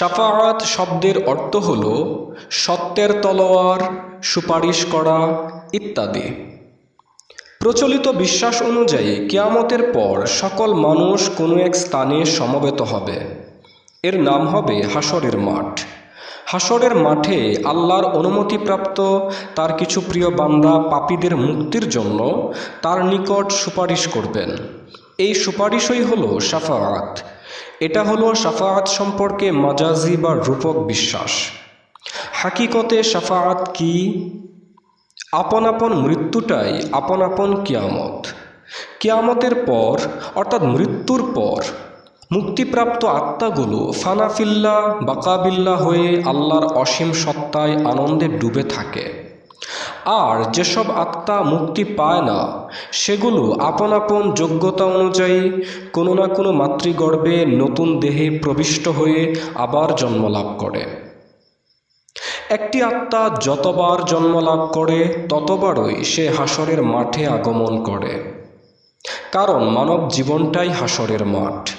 সাফাআত শব্দের অর্থ হল সত্যের তলোয়ার, সুপারিশ করা ইত্যাদি। প্রচলিত বিশ্বাস অনুযায়ী কেয়ামতের পর সকল মানুষ কোনো এক স্থানে সমবেত হবে। এর নাম হবে হাসরের মাঠ। হাসরের মাঠে আল্লাহর অনুমতিপ্রাপ্ত তার কিছু প্রিয় বান্দা পাপীদের মুক্তির জন্য তার নিকট সুপারিশ করবেন। এই সুপারিশই হল সাফাআত এটা হলো সাফাআত সম্পর্কে মাজাজি বা রূপক বিশ্বাস। হাকিকতে সাফাআত কি? আপন আপন মৃত্যুটাই আপন আপন কিয়ামত। কিয়ামতের পর, অর্থাৎ মৃত্যুর পর, মুক্তিপ্রাপ্ত আত্মাগুলো ফানাফিল্লা, বাকাবিল্লা হয়ে আল্লাহর অসীম সত্তায় আনন্দে ডুবে থাকে। আর যেসব আত্মা মুক্তি পায় না, সেগুলো আপন আপন যোগ্যতা অনুযায়ী কোনো না কোনো মাতৃগর্ভে নতুন দেহে প্রবিষ্ট হয়ে আবার জন্ম লাভ করে। একটি আত্মা যতবার জন্ম লাভ করে, ততবারই সে হাসরের মাঠে আগমন করে। কারণ মানব জীবনটাই হাসরের মাঠ।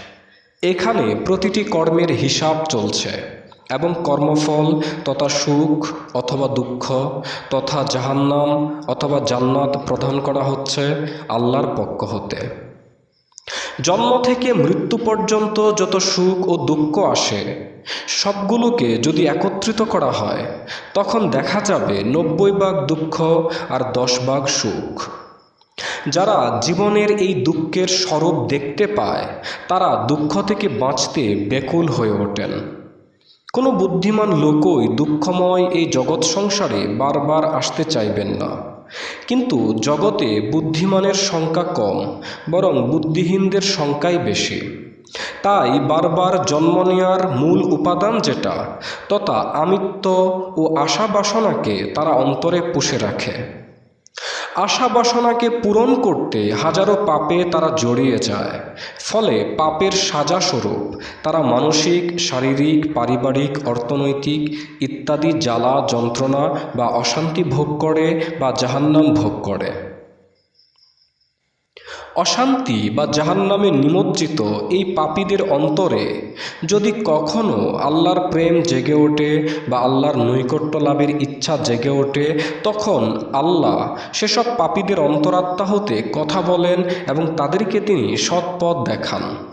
এখানে প্রতিটি কর্মের হিসাব চলছে। এবং কর্মফল তথা সুখ অথবা দুঃখ তথা জাহান্নাম অথবা জান্নাত প্রদান করা হচ্ছে আল্লাহর পক্ষ হতে। জন্ম থেকে মৃত্যু পর্যন্ত যত সুখ ও দুঃখ আসে, সবগুলোকে যদি একত্রিত করা হয়, তখন দেখা যাবে নব্বই ভাগ দুঃখ আর দশ ভাগ সুখ। যারা জীবনের এই দুঃখের স্বরূপ দেখতে পায়, তারা দুঃখ থেকে বাঁচতে ব্যাকুল হয়ে ওঠেন। কোনো বুদ্ধিমান লোকই দুঃখময় এই জগৎ সংসারে বারবার আসতে চাইবেন না। কিন্তু জগতে বুদ্ধিমানের সংখ্যা কম, বরং বুদ্ধিহীনদের সংখ্যাই বেশি। তাই বারবার জন্ম নেওয়ার মূল উপাদান যেটা, তথা আমিত্ব ও আশা বাসনাকে তারা অন্তরে পুষে রাখে। আশা বাসনাকে পূরণ করতে হাজারো পাপে তারা জড়িয়ে যায়। ফলে পাপের সাজা স্বরূপ তারা মানসিক, শারীরিক, পারিবারিক, অর্থনৈতিক ইত্যাদি জ্বালা যন্ত্রণা বা অশান্তি ভোগ করে বা জাহান্নাম ভোগ করে। অশান্তি বা জাহান্নামে নিমজ্জিত এই পাপীদের অন্তরে যদি কখনও আল্লাহর প্রেম জেগে ওঠে বা আল্লাহর নৈকট্য লাভের ইচ্ছা জেগে ওঠে, তখন আল্লাহ সেসব পাপীদের অন্তরাত্মা হতে কথা বলেন এবং তাদেরকে তিনি সৎপথ দেখান।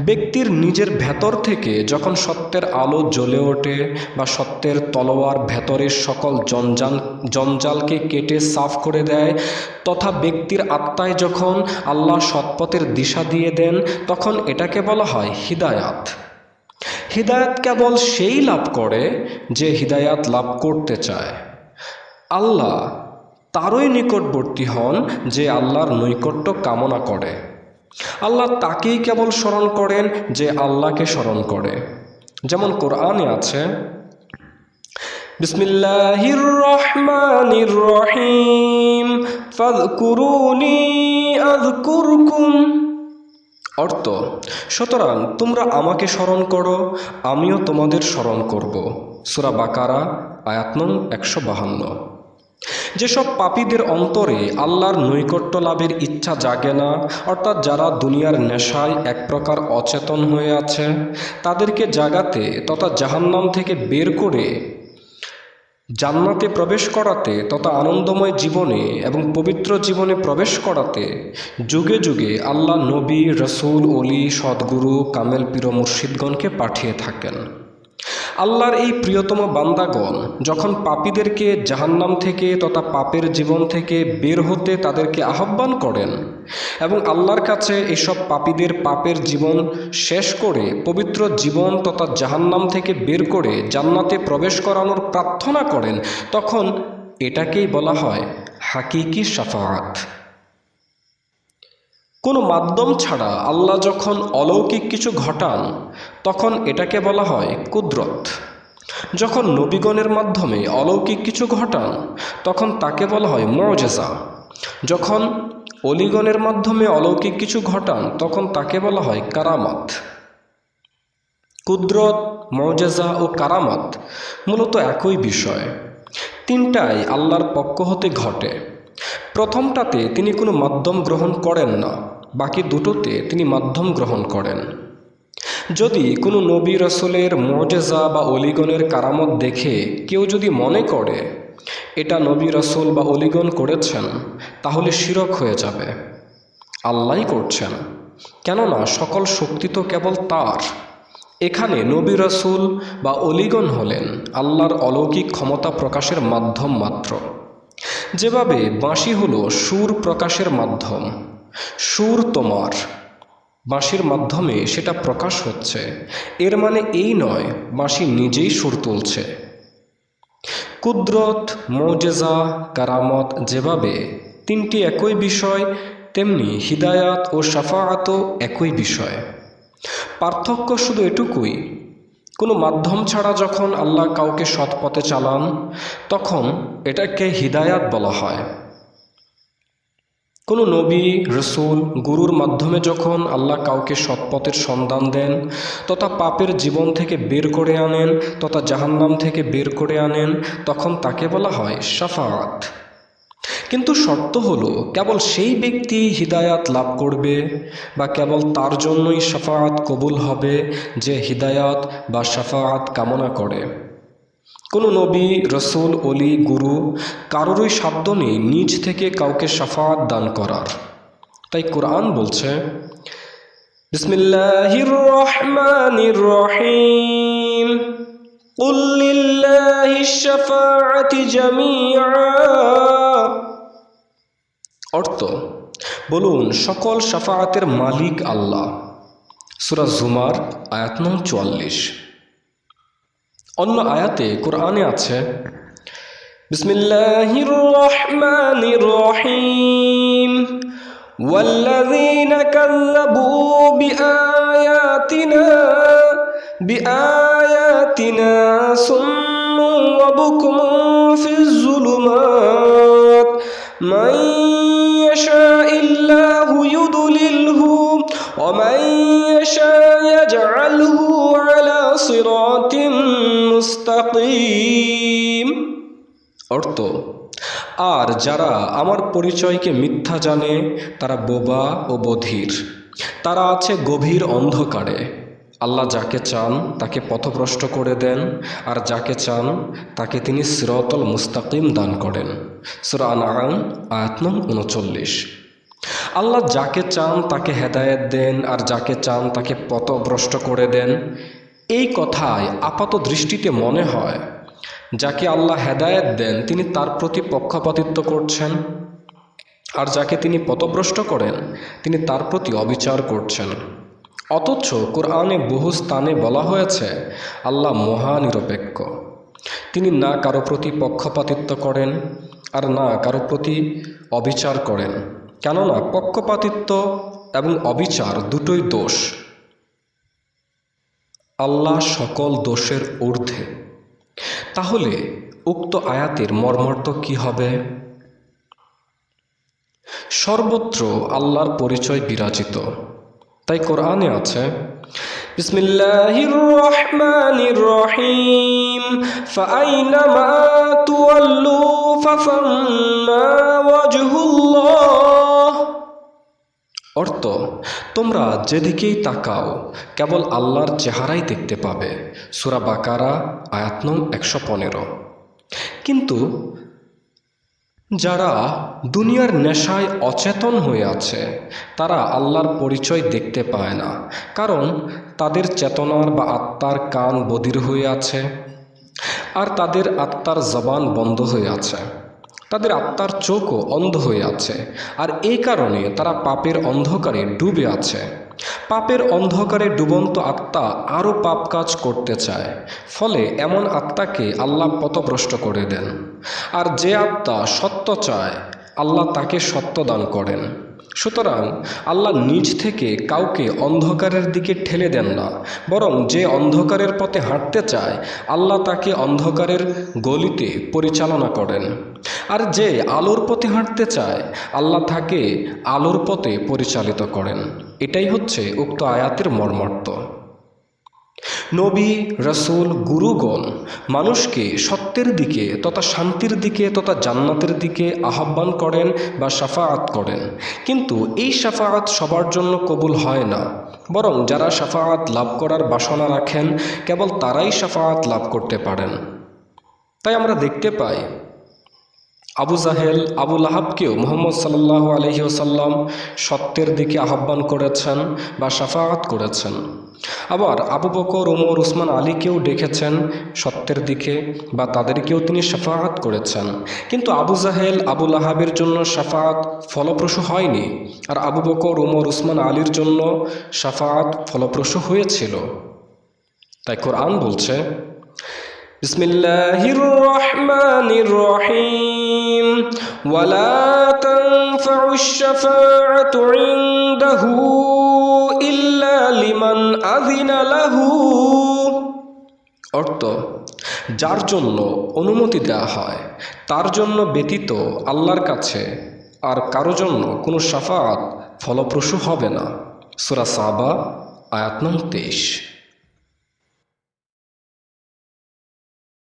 ব্যক্তির নিজের ভেতর থেকে যখন সত্যের আলো জ্বলে ওঠে বা সত্যের তলোয়ার ভেতরের সকল জঞ্জাল, জঞ্জালকে কেটে সাফ করে দেয়, তথা ব্যক্তির আত্মায় যখন আল্লাহ সৎপথের দিশা দিয়ে দেন, তখন এটাকে বলা হয় হিদায়াত। হিদায়াত কেবল সেই লাভ করে যে হিদায়াত লাভ করতে চায়। আল্লাহ তারই নিকটবর্তী হন যে আল্লাহর নৈকট্য কামনা করে। আল্লাহ তাকেই কেবল স্মরণ করেন যে আল্লাহকে স্মরণ করে। যেমন কোরআনে আছে, বিসমিল্লাহির রহমানির রহিম, ফাযকুরুনি আযকুরকুম। অর্থ, সুতরাং তোমরা আমাকে স্মরণ করো, আমিও তোমাদের স্মরণ করব। সূরা বাকারা, আয়াত একশো বাহান্ন। যেসব পাপীদের অন্তরে আল্লাহর নৈকট্য লাভের ইচ্ছা জাগে না, অর্থাৎ যারা দুনিয়ার নেশায় এক প্রকার অচেতন হয়ে আছে, তাদেরকে জাগাতে তথা জাহান্নাম থেকে বের করে জান্নাতে প্রবেশ করাতে তথা আনন্দময় জীবনে এবং পবিত্র জীবনে প্রবেশ করাতে যুগে যুগে আল্লাহ নবী, রসুল, অলি, সদ্গুরু, কামেল, পীর মুর্শিদগণকে পাঠিয়ে থাকেন। আল্লাহর এই প্রিয়তম বান্দাগণ যখন পাপীদেরকে জাহান্নাম থেকে তথা পাপের জীবন থেকে বের হতে তাদেরকে আহ্বান করেন এবং আল্লাহর কাছে এসব পাপীদের পাপের জীবন শেষ করে পবিত্র জীবন তথা জাহান্নাম থেকে বের করে জান্নাতে প্রবেশ করানোর প্রার্থনা করেন, তখন এটাকেই বলা হয় হাকিকি সাফাত কোনো মাধ্যম ছাড়া আল্লাহ যখন অলৌকিক কিছু ঘটান, তখন এটাকে বলা হয় কুদরত। যখন নবীগণের মাধ্যমে অলৌকিক কিছু ঘটান, তখন তাকে বলা হয় মজেজা। যখন অলিগণের মাধ্যমে অলৌকিক কিছু ঘটান, তখন তাকে বলা হয় কারামাত। কুদরত, মজেজা ও কারামাত মূলত একই বিষয়। তিনটাই আল্লাহর পক্ষ হতে ঘটে। প্রথমটাতে তিনি কোনো মাধ্যম গ্রহণ করেন না, বাকি দুটোতে তিনি মাধ্যম গ্রহণ করেন। যদি কোনো নবী রসুলের মজেজা বা অলিগণের কারামত দেখে কেউ যদি মনে করে, এটা নবী রসুল বা অলিগণ করেছেন, তাহলে শিরক হয়ে যাবে। আল্লাহ করছেন। কেননা সকল শক্তি তো কেবল তার। এখানে নবী রসুল বা অলিগণ হলেন আল্লাহর অলৌকিক ক্ষমতা প্রকাশের মাধ্যম মাত্র। যেভাবে বাঁশি হলো সুর প্রকাশের মাধ্যম, সুর তোমার। বাঁশির মাধ্যমে সেটা প্রকাশ হচ্ছে। এর মানে এই নয়, বাঁশি নিজেই সুর তুলছে। কুদরত, মৌজেজা, কারামত যেভাবে তিনটি একই বিষয়, তেমনি হিদায়াত ও সাফায়াতও একই বিষয়। পার্থক্য শুধু এটুকুই কোনো মাধ্যম ছাড়া যখন আল্লাহ কাউকে সৎ পথে চালান, তখন এটাকে হিদায়াত বলা হয়। কোনো নবী, রসুল, গুরুর মাধ্যমে যখন আল্লাহ কাউকে সৎপথের সন্ধান দেন, তথা পাপের জীবন থেকে বের করে আনেন, তথা জাহান্নাম থেকে বের করে আনেন, তখন তাকে বলা হয় সাফাত কিন্তু শর্ত হলো, কেবল সেই ব্যক্তি হিদায়াত লাভ করবে বা কেবল তার জন্যই সাফাত কবুল হবে যে হিদায়াত বা সাফাত কামনা করে। কোনো নবী, রসুল, অলি, গুরু কারোরই সাধ্য নেই নিজ থেকে কাউকে সাফাত দান করার। তাই কোরআন বলছে বিসমিল্লাহ রহমান রহিম। উল্লিল্লা الشفاعة جميعا অর্থ বলুন সকল সাফায়াতের মালিক আল্লাহ সুরা জুমার আয়াত নং চুয়াল্লিশ অন্য আয়াতে কোরআনে আছে বিসমিল্লাহির রহমানির রহিম والذين كذبوا بآياتنا بآياتنا صم وبكم في الظلمات من يشاء الله يضلله ومن يشاء يجعله على صراط মুস্তাকিম অর্থ আর যারা আমার পরিচয়কে মিথ্যা জানে তারা বোবা ও বধির তারা আছে গভীর অন্ধকারে আল্লাহ যাকে চান তাকে পথভ্রষ্ট করে দেন, আর যাকে চান তাকে তিনি সিরতল মুস্তাকিম দান করেন। সুরান আন আয়াত নং উনচল্লিশ। আল্লাহ যাকে চান তাকে হেদায়েত দেন, আর যাকে চান তাকে পথভ্রষ্ট করে দেন। এই কথায় আপাত দৃষ্টিতে মনে হয়, যাকে আল্লাহ হেদায়েত দেন, তিনি তার প্রতি পক্ষপাতিত্ব করছেন, আর যাকে তিনি পথভ্রষ্ট করেন, তিনি তার প্রতি অবিচার করছেন। অথচ কোরআনে বহু স্থানে বলা হয়েছে, আল্লাহ মহানিরপেক্ষ। তিনি না কারও প্রতি পক্ষপাতিত্ব করেন আর না কারও প্রতি অবিচার করেন। কেননা পক্ষপাতিত্ব এবং অবিচার দুটোই দোষ। আল্লাহ সকল দোষের ঊর্ধ্বে। তাহলে উক্ত আয়াতের মর্মার্থ কি হবে? সর্বত্র আল্লাহর পরিচয় বিরাজিত। তাই কোরআনে আছে, বিসমিল্লাহির রহমানির রহিম, ফাআইনামা তুওয়াল্লু ফাসাম্মা ওয়াজহুল্লাহ। অর্থ, তোমরা যেদিকেই তাকাও, কেবল আল্লাহর চেহারাই দেখতে পাবে। সুরা বাকারা, আয়াত নং একশো পনেরো। কিন্তু যারা দুনিয়ার নেশায় অচেতন হয়ে আছে, তারা আল্লাহর পরিচয় দেখতে পায় না। কারণ তাদের চেতনার বা আত্মার কান বধির হয়ে আছে আর তাদের আত্মার জবান বন্ধ হয়ে আছে। তাদের আত্মার চোখও অন্ধ হয়ে আছে আর এই কারণে তারা পাপের অন্ধকারে ডুবে আছে। পাপের অন্ধকারে ডুবন্ত আত্মা আরও পাপ কাজ করতে চায়। ফলে এমন আত্মাকে আল্লাহ পথভ্রষ্ট করে দেন। আর যে আত্মা সত্য চায়, আল্লাহ তাকে সত্য দান করেন। সুতরাং আল্লাহ নিজ থেকে কাউকে অন্ধকারের দিকে ঠেলে দেন না, বরং যে অন্ধকারের পথে হাঁটতে চায়, আল্লাহ তাকে অন্ধকারের গলিতে পরিচালনা করেন। আর যে আলোর পথে হাঁটতে চায়, আল্লাহ তাকে আলোর পথে পরিচালিত করেন। এটাই হচ্ছে উক্ত আয়াতের মর্মার্থ। নবী, রসুল, গুরুগণ, মানুষকে সত্যের দিকে তথা শান্তির দিকে তথা জান্নাতের দিকে আহ্বান করেন বা সাফাআত করেন। কিন্তু এই সাফাআত সবার জন্য কবুল হয় না। বরং যারা সাফাআত লাভ করার বাসনা রাখেন, কেবল তারাই সাফাআত লাভ করতে পারেন। তাই আমরা দেখতে পাই, আবু জাহেল, আবু লাহাবকেও মোহাম্মদ সাল্লাহ আলহিউসাল্লাম সত্যের দিকে আহ্বান করেছেন বা সাফাআত করেছেন। আবার আবু বকর ওমর উসমান আলীকেও ডেকেছেন সত্যের দিকে বা তাদেরকেও তিনি সাফাহাত করেছেন। কিন্তু আবু জাহেল আবুল আহাবের জন্য সাফাহাত ফলপ্রসূ হয়নি আর আবু বকর ওমর উসমান, আলীর জন্য সাফাহাত ফলপ্রসূ হয়েছিল। তাই কোরআন বলছে, বিসমিল্লাহির রহমানির রহিম, ওয়ালা তানফাউশ শাফাআতু ইনদাহু ইল লিমান আজিনালাহু অর্থ, যার জন্য অনুমতি দেওয়া হয়, তার জন্য ব্যতীত আল্লাহর কাছে আর কারও জন্য কোনো সাফাত ফলপ্রসূ হবে না। সুরা সাবা, আয়াত নং তেইশ।